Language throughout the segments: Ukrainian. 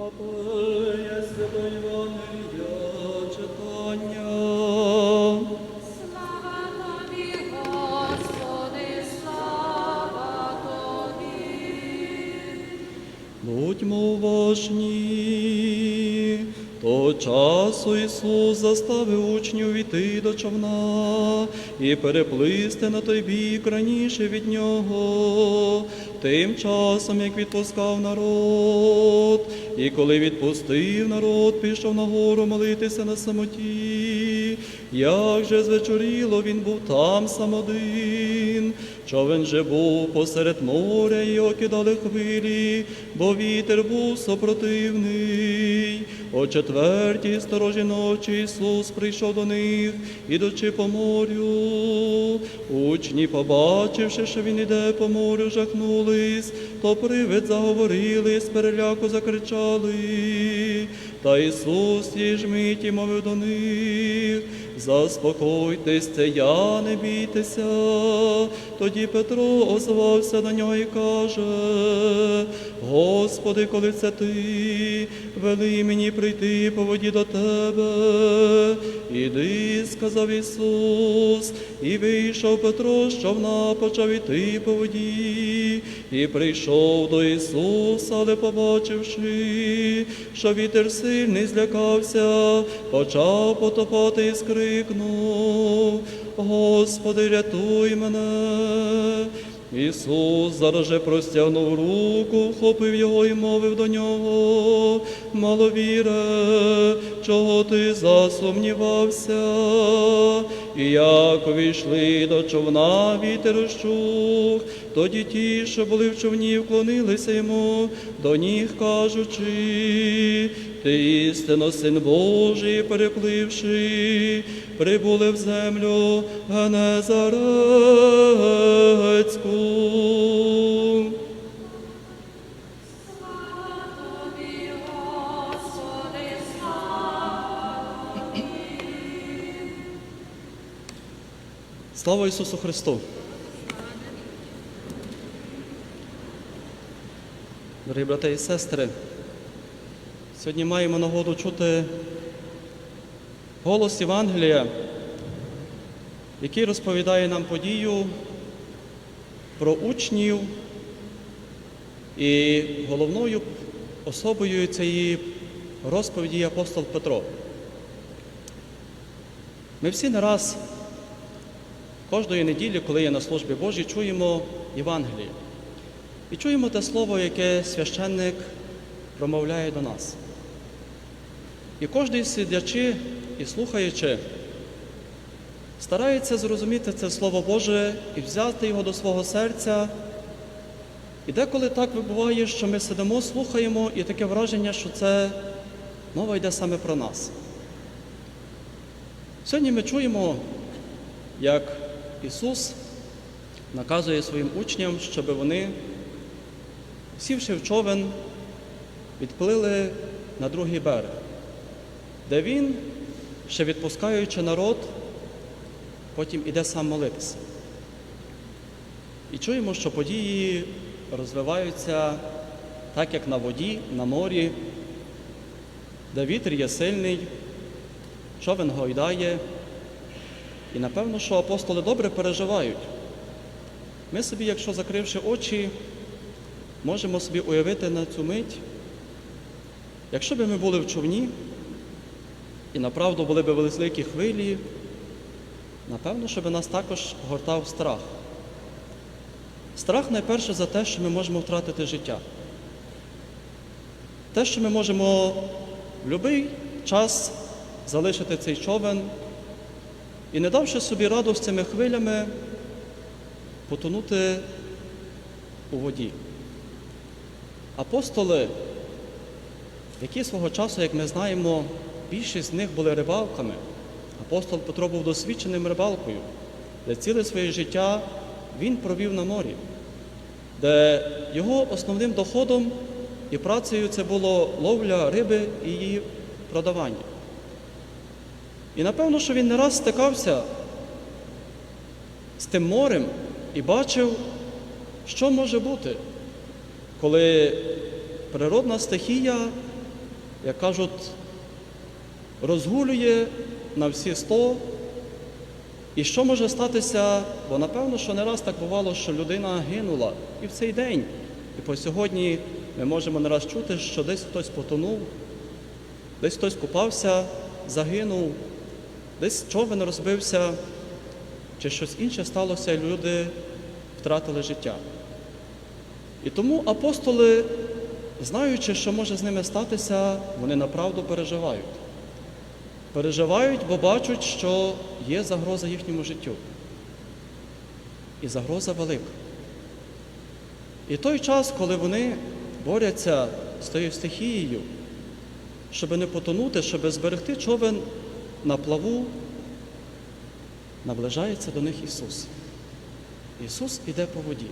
Матея Святої Євангелія читання. Слава тобі, Господи, слава тобі. Будьмо уважні. Того часу Ісус заставив учнів іти до човна і переплисти на той бік раніше від нього. Тим часом, як відпускав народ, і коли відпустив народ, пішов на гору молитися на самоті. Як же звечоріло, він був там сам один. Човен же був посеред моря, і окидали хвилі, бо вітер був супротивний. О четвертій сторожі ночі Ісус прийшов до них, ідучи по морю. Учні, побачивши, що він іде по морю, жахнулись, то привид заговорили, з переляку закричали. Та Ісус тій і мовив до них, заспокойтесь, це я, не бійтеся. Тоді Петро озвався до нього і каже, Господи, коли це ти, вели мені прийти по воді до тебе. Іди, сказав Ісус, і вийшов Петро, що вона почав іти по воді, і прийшов до Ісуса, але побачивши, що вітер сильний злякався, почав потопати і скрикнув, Господи, рятуй мене. Ісус зараз же простягнув руку, вхопив його і мовив до нього, маловіре, чого ти засумнівався? І як увійшли до човна, вітер ущух, тоді ті, що були в човні, вклонилися йому до ніг, кажучи, ти істинно син Божий, перепливши, прибули в землю слава. Слава Ісусу Христу! Дорогі брати і сестри, сьогодні маємо нагоду чути голос Євангелія, який розповідає нам подію про учнів і головною особою цієї розповіді є апостол Петро. Ми всі не раз Кожної неділі, коли є на службі Божій, чуємо Євангеліє. І чуємо те слово, яке священник промовляє до нас. І кожен сидячи і слухаючи, старається зрозуміти це Слово Боже і взяти його до свого серця. І деколи так вибуває, що ми сидимо, слухаємо, і таке враження, що це мова йде саме про нас. Сьогодні ми чуємо, як Ісус наказує своїм учням, щоб вони, сівши в човен, відплили на другий берег, де Він, ще відпускаючи народ, потім іде сам молитися. І чуємо, що події розвиваються так, як на воді, на морі, де вітер є сильний, човен гойдає. І напевно, що апостоли добре переживають. Ми собі, якщо закривши очі, можемо собі уявити на цю мить, якщо б ми були в човні, і направду були б великі хвилі, напевно, що би нас також гортав страх. Страх найперше за те, що ми можемо втратити життя. Те, що ми можемо в будь-який час залишити цей човен і, не давши собі раду з цими хвилями, потонути у воді. Апостоли, які свого часу, як ми знаємо, більшість з них були рибалками. Апостол Петро був досвідченим рибалкою, де ціле своє життя він провів на морі, де його основним доходом і працею це було ловля риби і її продавання. І напевно, що він не раз стикався з тим морем і бачив, що може бути, коли природна стихія як кажуть, розгулює на всі сто. І що може статися? Бо напевно, що не раз так бувало, що людина гинула і в цей день. І по сьогодні ми можемо не раз чути, що десь хтось потонув, десь хтось купався, загинув, десь човен розбився, чи щось інше сталося, і люди втратили життя. І тому апостоли, знаючи, що може з ними статися, вони направду переживають. Переживають, бо бачать, що є загроза їхньому життю. І загроза велика. І той час, коли вони борються з тією стихією, щоб не потонути, щоб зберегти човен на плаву, наближається до них Ісус. Ісус іде по воді.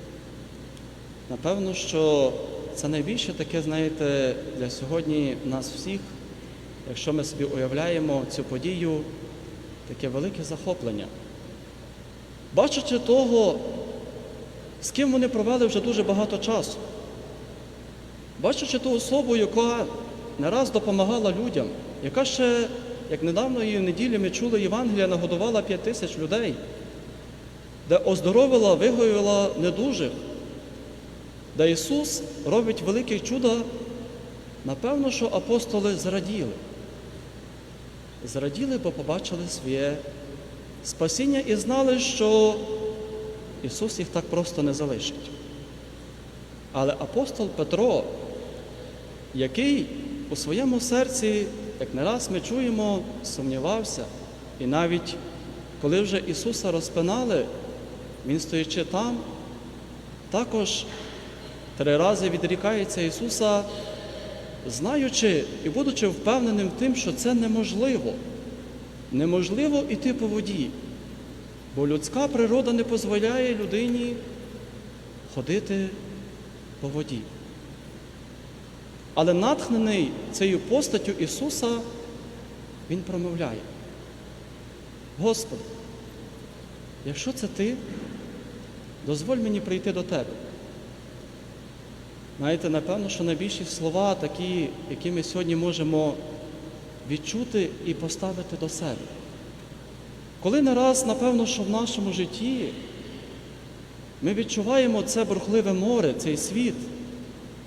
Напевно, що це найбільше таке, знаєте, для сьогодні нас всіх, якщо ми собі уявляємо цю подію, таке велике захоплення. Бачачи того, з ким вони провели вже дуже багато часу, бачачи ту особу, яка не раз допомагала людям, яка ще, як недавної неділі ми чули Євангелія, нагодувала п'ять тисяч людей, де оздоровила, вигоїла недужих, де Ісус робить велике чудо, напевно, що апостоли зраділи. Зраділи, бо побачили своє спасіння і знали, що Ісус їх так просто не залишить. Але апостол Петро, який у своєму серці, як не раз ми чуємо, сумнівався, і навіть коли вже Ісуса розпинали, Він стоячи там, також три рази відрікається Ісуса, знаючи і будучи впевненим тим, що це неможливо. Неможливо йти по воді, бо людська природа не дозволяє людині ходити по воді. Але натхнений цією постаттю Ісуса, Він промовляє: Господи, якщо це ти, дозволь мені прийти до Тебе. Знаєте, напевно, що найбільші слова такі, які ми сьогодні можемо відчути і поставити до себе. Коли не раз, напевно, що в нашому житті ми відчуваємо це бурхливе море, цей світ,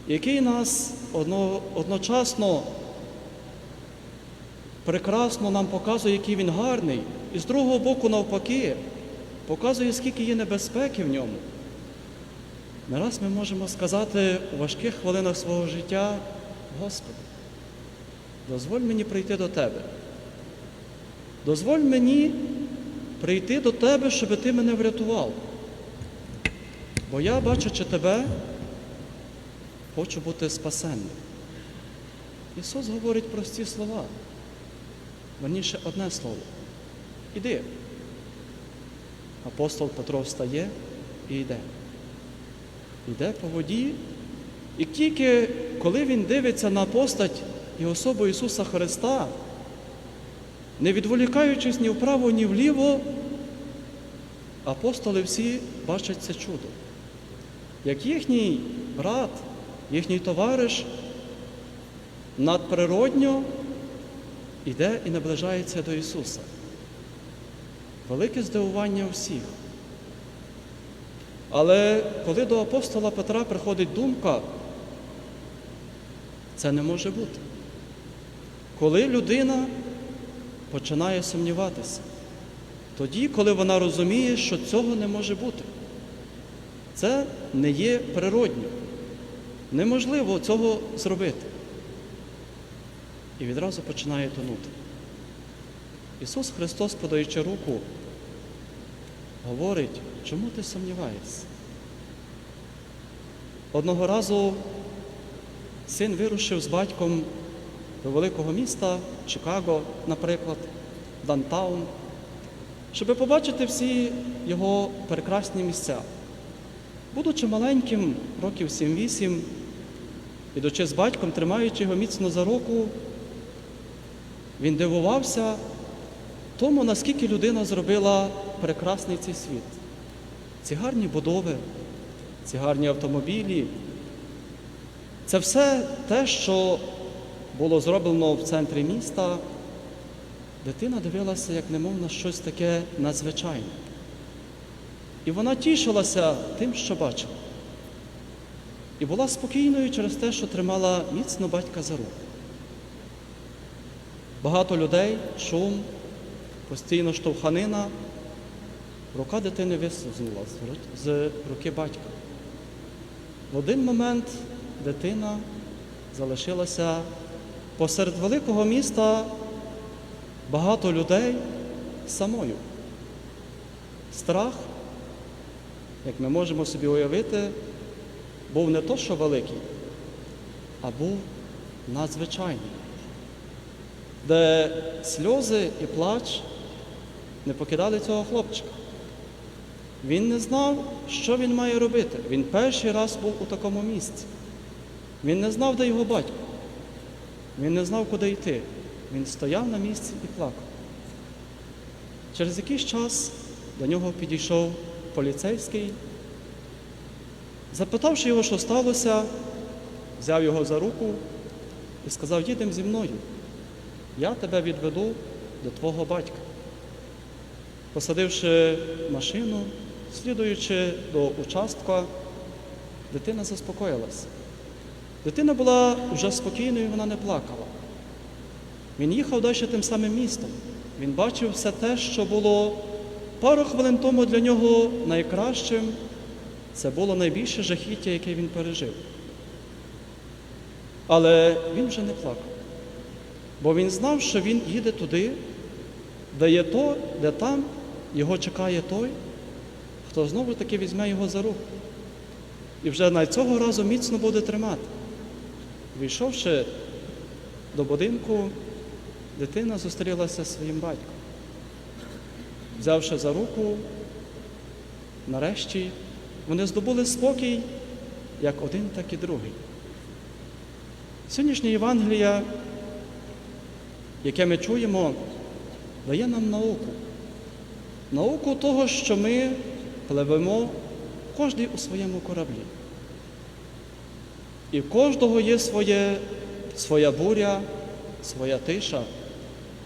який нас одно, одночасно прекрасно нам показує, який він гарний, і з другого боку, навпаки, показує, скільки є небезпеки в ньому. Не раз ми можемо сказати у важких хвилинах свого життя, Господи, дозволь мені прийти до Тебе. Дозволь мені прийти до Тебе, щоб Ти мене врятував. Бо я, бачачи Тебе, хочу бути спасенним. Ісус говорить прості слова. Верніше одне слово. Іди. Апостол Петро встає і йде. Йде по воді, і тільки коли він дивиться на постать і особу Ісуса Христа, не відволікаючись ні вправо, ні вліво, апостоли всі бачать це чудо. Як їхній брат, їхній товариш надприродньо йде і наближається до Ісуса. Велике здивування усіх. Але коли до апостола Петра приходить думка, це не може бути. Коли людина починає сумніватися, тоді, коли вона розуміє, що цього не може бути, це не є природньо. Неможливо цього зробити. І відразу починає тонути. Ісус Христос, подаючи руку, говорить, чому ти сумніваєшся? Одного разу син вирушив з батьком до великого міста Чикаго, наприклад, Дантаун, щоб побачити всі його прекрасні місця. Будучи маленьким, років 7-8, ідучи з батьком, тримаючи його міцно за руку, він дивувався тому, наскільки людина зробила прекрасний цей світ. Ці гарні будови, ці гарні автомобілі. Це все те, що було зроблено в центрі міста, дитина дивилася, як немов на щось таке надзвичайне. І вона тішилася тим, що бачила. І була спокійною через те, що тримала міцно батька за руку. Багато людей, шум, постійно штовханина. Рука дитини вислизнула з руки батька. В один момент дитина залишилася посеред великого міста багато людей самою. Страх, як ми можемо собі уявити, був не то, що великий, а був надзвичайний, де сльози і плач не покидали цього хлопчика. Він не знав, що він має робити. Він перший раз був у такому місці. Він не знав, де його батько. Він не знав, куди йти. Він стояв на місці і плакав. Через якийсь час до нього підійшов поліцейський, запитавши його, що сталося, взяв його за руку і сказав: їдемо зі мною. Я тебе відведу до твого батька. Посадивши машину, слідуючи до участка, дитина заспокоїлася. Дитина була вже спокійною, вона не плакала. Він їхав далі тим самим містом. Він бачив все те, що було пару хвилин тому для нього найкращим. Це було найбільше жахіття, яке він пережив. Але він вже не плакав, бо він знав, що він їде туди, де є то, де там його чекає той, хто знову таки візьме його за руку. І вже на цього разу міцно буде тримати. Війшовши до будинку, дитина зустрілася зі своїм батьком. Взявши за руку, нарешті вони здобули спокій як один, так і другий. Сьогоднішнє Євангелія, яке ми чуємо, дає нам науку. Науку того, що ми пливемо кожен у своєму кораблі. І в кожного є своє, своя буря, своя тиша.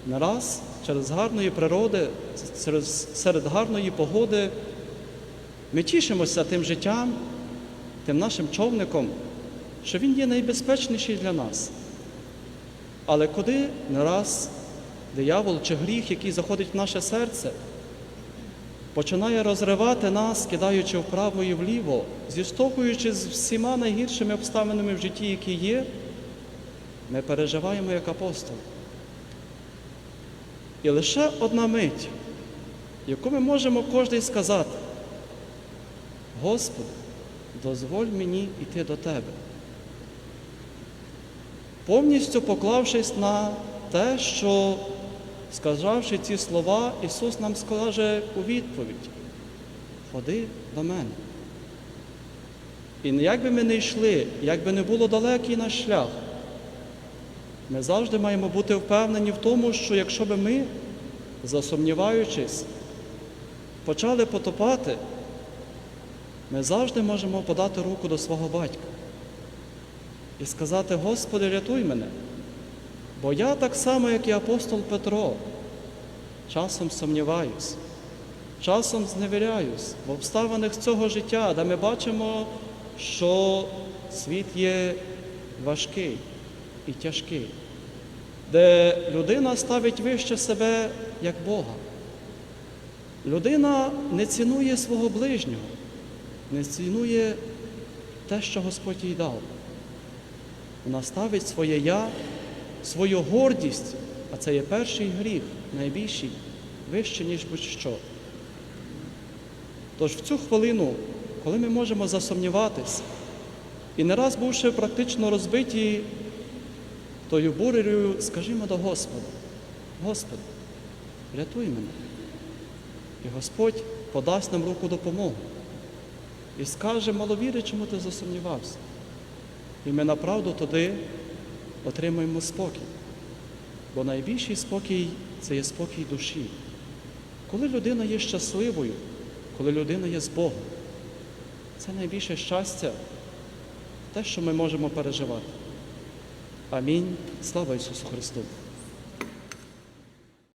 Не раз через гарної природи, через, серед гарної погоди ми тішимося тим життям, тим нашим човником, що він є найбезпечніший для нас. Але куди не раз диявол чи гріх, який заходить в наше серце, починає розривати нас, кидаючи вправо і вліво, зіштовхуючи з всіма найгіршими обставинами в житті, які є, ми переживаємо як апостол. І лише одна мить, яку ми можемо кожен сказати, Господи, дозволь мені йти до Тебе. Повністю поклавшись на те, що, сказавши ці слова, Ісус нам скаже у відповідь: Ходи до мене. І як би ми не йшли, як би не було далекий наш шлях, ми завжди маємо бути впевнені в тому, що якщо би ми, засумніваючись, почали потопати, ми завжди можемо подати руку до свого батька і сказати, Господи, рятуй мене. Бо я так само, як і апостол Петро, часом сумніваюсь, часом зневіряюсь в обставинах цього життя, де ми бачимо, що світ є важкий і тяжкий, де людина ставить вище себе як Бога. Людина не цінує свого ближнього, не цінує те, що Господь їй дав. Вона ставить своє я, свою гордість, а це є перший гріх, найбільший, вище, ніж будь-що. Тож в цю хвилину, коли ми можемо засумніватись, і не раз бувши практично розбиті тою бурею, скажімо до Господа, Господи, рятуй мене. І Господь подасть нам руку допомоги і скаже, маловіри, чому ти засумнівався. І ми направду туди отримуємо спокій. Бо найбільший спокій це є спокій душі. Коли людина є щасливою, коли людина є з Богом, це найбільше щастя, те, що ми можемо переживати. Амінь. Слава Ісусу Христу!